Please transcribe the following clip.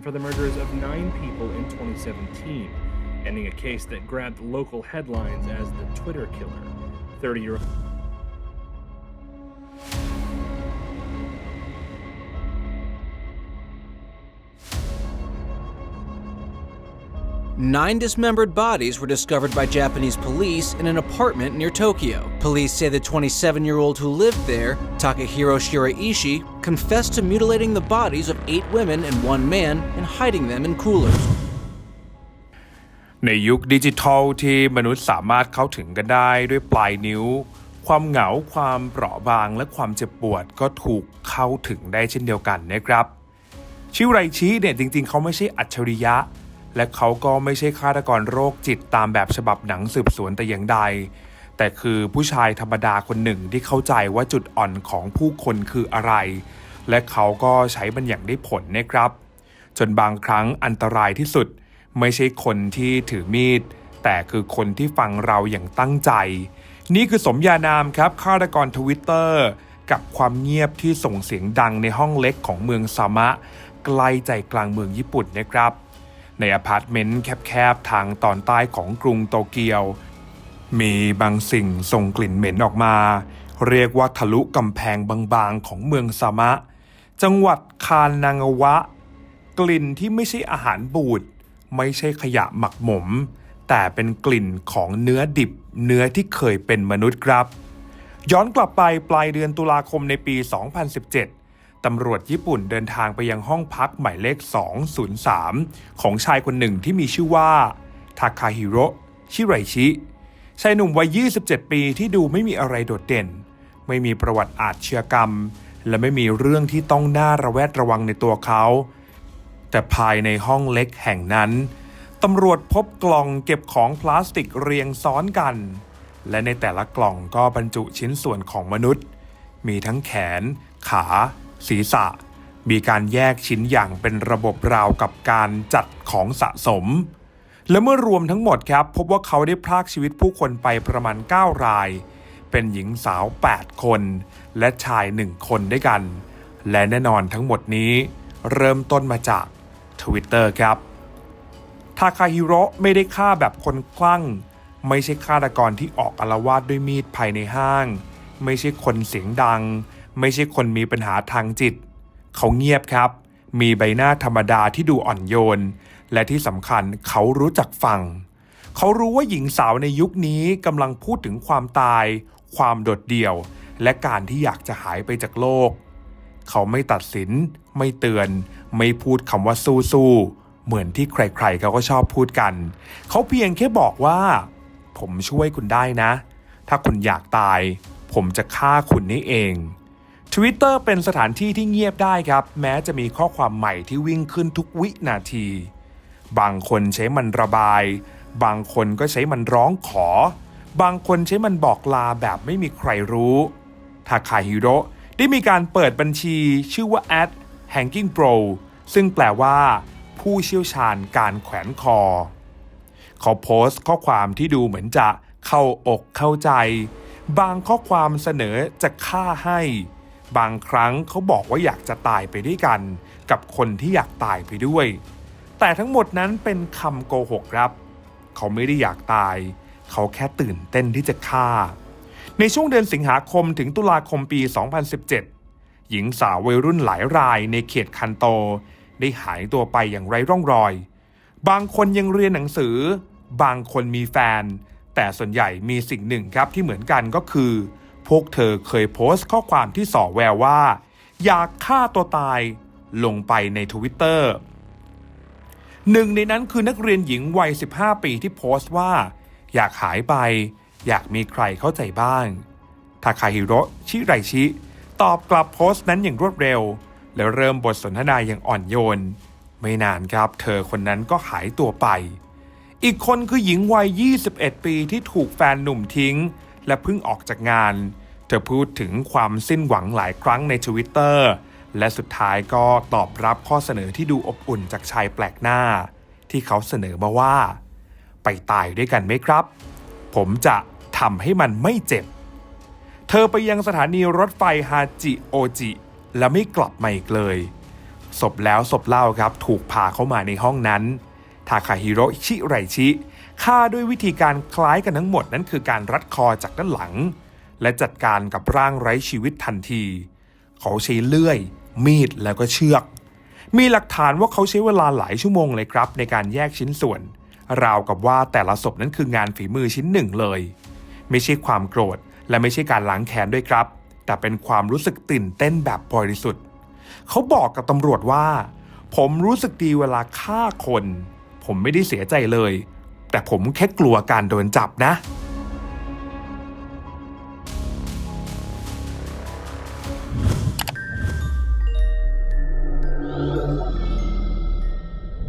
for the murders of nine people in 2017, ending a case that grabbed local headlines as the Twitter killer. 30 year old. Nine dismembered bodies were discovered by Japanese police in an apartment near Tokyo. Police say the 27 year old who lived there, Takahiro Shiraishi, confessed to mutilating the bodies of eight women and one man and hiding them in coolers. ในยุคดิจิทัลที่มนุษย์สามารถเข้าถึงกันได้ด้วยปลายนิ้ว ความเหงา ความเปราะบาง และความเจ็บปวดก็ถูกเข้าถึงได้เช่นเดียวกันนะครับ ชิวไรชิเนี่ยจริงๆ เขาไม่ใช่อัจฉริยะ และเขาก็ไม่ใช่ฆาตกรโรคจิตตามแบบฉบับหนังสืบสวนแต่อย่างใด แต่คือผู้ชายธรรมดาคนหนึ่งที่เข้าใจว่าจุดอ่อนของผู้คนคืออะไร และเขาก็ใช้มันอย่างได้ผลนะครับ จนบางครั้งอันตรายที่สุด ไม่ใช่คนที่ถือมีด แต่คือคนที่ฟังเราอย่างตั้งใจ นี่คือสมญานามครับฆาตกรทวิตเตอร์กับความเงียบที่ส่งเสียงดังในห้องเล็กของเมืองซามะ ใกล้ใจกลางเมืองญี่ปุ่นนะครับ ในอพาร์ตเมนต์แคบๆ ทางตอนใต้ของกรุงโตเกียว มีบางสิ่งส่งกลิ่นเหม็นออกมา เรียกว่าทะลุกำแพงบางๆ ของเมืองซามะ จังหวัดคานนางาวะ กลิ่นที่ไม่ใช่อาหารบูด ไม่ใช่ขยะหมักหมม แต่เป็นกลิ่นของเนื้อดิบเนื้อที่เคยเป็นมนุษย์ครับ ย้อนกลับไปปลายเดือนตุลาคมในปี 2017 ตำรวจญี่ปุ่นเดินทางไปยังห้องพักหมายเลข 203 ของชายคนหนึ่งที่มีชื่อว่าทาคาฮิโรชิไรชิ ชายหนุ่มวัย 27 ปีที่ดูไม่มีอะไรโดดเด่น ไม่มีประวัติอาชญากรรม และไม่มีเรื่องที่ต้องน่าระแวดระวังในตัวเขา แต่ภายในห้องเล็กแห่งนั้นตำรวจพบกล่องเก็บของพลาสติกเรียงซ้อนกัน และในแต่ละกล่องก็บรรจุชิ้นส่วนของมนุษย์ มีทั้งแขน ขา ศีรษะ มีการแยกชิ้นอย่างเป็นระบบราวกับการจัดของสะสม และเมื่อรวมทั้งหมดครับ พบว่าเขาได้พรากชีวิตผู้คนไปประมาณ 9 ราย เป็นหญิงสาว 8 คน และชาย 1 คนด้วยกัน และแน่นอนทั้งหมดนี้เริ่มต้นมาจาก Twitter ครับทาคาฮิโร่ไม่ได้ฆ่าแบบคนคลั่ง ไม่ใช่ฆาตกรที่ออกอาละวาดด้วยมีดภายในห้าง ไม่ใช่คนเสียงดัง ไม่ใช่คนมีปัญหาทางจิต เขาเงียบครับ มีใบหน้าธรรมดาที่ดูอ่อนโยน และที่สำคัญเขารู้จักฟัง เขารู้ว่าหญิงสาวในยุคนี้กำลังพูดถึงความตาย ความโดดเดี่ยว และการที่อยากจะหายไปจากโลก เขาไม่ตัดสิน ไม่เตือน ไม่พูดคำว่าสู้สู้ๆเหมือนที่ใครๆเขาก็ชอบพูดกัน เขาเพียงแค่บอกว่า ผมช่วยคุณได้นะ ถ้าคุณอยากตาย ผมจะฆ่าคุณนี่เอง Twitter เป็นสถานที่ที่เงียบได้ครับ แม้จะมีข้อความใหม่ที่วิ่งขึ้นทุกวินาที บางคนใช้มันระบาย บางคนก็ใช้มันร้องขอ บางคนใช้มันบอกลาแบบไม่มีใครรู้ทาคาฮิโร่ได้มีการเปิดบัญชีชื่อว่า at hanging pro ซึ่งแปลว่า ผู้เชี่ยวชาญการแขวนคอ เขาโพสต์ข้อความที่ดูเหมือนจะเข้าอกเข้าใจ บางข้อความเสนอจะฆ่าให้ บางครั้งเขาบอกว่าอยากจะตายไปด้วยกัน กับคนที่อยากตายไปด้วย แต่ทั้งหมดนั้นเป็นคำโกหกครับ เขาไม่ได้อยากตาย เขาแค่ตื่นเต้นที่จะฆ่า ในช่วงเดือนสิงหาคมถึงตุลาคมปี 2017 หญิงสาววัยรุ่นหลายรายในเขตคันโต ได้หายตัวไปอย่างไร้ร่องรอย บางคนยังเรียนหนังสือ บางคนมีแฟน แต่ส่วนใหญ่มีสิ่งหนึ่งครับที่เหมือนกันก็คือ พวกเธอเคยโพสต์ข้อความที่ส่อแววว่า อยากฆ่าตัวตายลงไปในทวิตเตอร์หนึ่งในนั้นคือนักเรียนหญิงวัย 15 ปีที่โพสต์ว่า อยากหายไป อยากมีใครเข้าใจบ้างทาคาฮิโรชิไรชิ ตอบกลับโพสต์นั้นอย่างรวดเร็ว แล้วเริ่มบทสนทนาอย่างอ่อนโยน ไม่นานครับ เธอคนนั้นก็หายตัวไป อีกคนคือหญิงวัย 21 ปีที่ถูกแฟนหนุ่มทิ้ง และเพิ่งออกจากงาน เธอพูดถึงความสิ้นหวังหลายครั้งในทวิตเตอร์และสุดท้ายก็ตอบรับข้อเสนอที่ดูอบอุ่นจากชายแปลกหน้า ที่เขาเสนอมาว่า ไปตายด้วยกันไหมครับ ผมจะทำให้มันไม่เจ็บ เธอไปยังสถานีรถไฟฮาจิโอจิ และไม่กลับมาอีกเลยศพแล้วศพเล่าครับถูกพาเข้ามาในห้องนั้น ทาคาฮิโรชิไรชิฆ่าด้วยวิธีการคล้ายกันทั้งหมดนั่นคือการรัดคอจากด้านหลัง และจัดการกับร่างไร้ชีวิตทันที เขาใช้เลื่อย มีดแล้วก็เชือก มีหลักฐานว่าเขาใช้เวลาหลายชั่วโมงเลยครับ ในการแยกชิ้นส่วน ราวกับว่าแต่ละศพนั้นคืองานฝีมือชิ้นหนึ่งเลย ไม่ใช่ความโกรธ และไม่ใช่การล้างแค้นด้วยครับ แต่เป็นความรู้สึกตื่นเต้นแบบบริสุทธิ์ เขาบอกกับตำรวจว่า ผมรู้สึกดีเวลาฆ่าคน ผมไม่ได้เสียใจเลย แต่ผมแค่กลัวการโดนจับนะ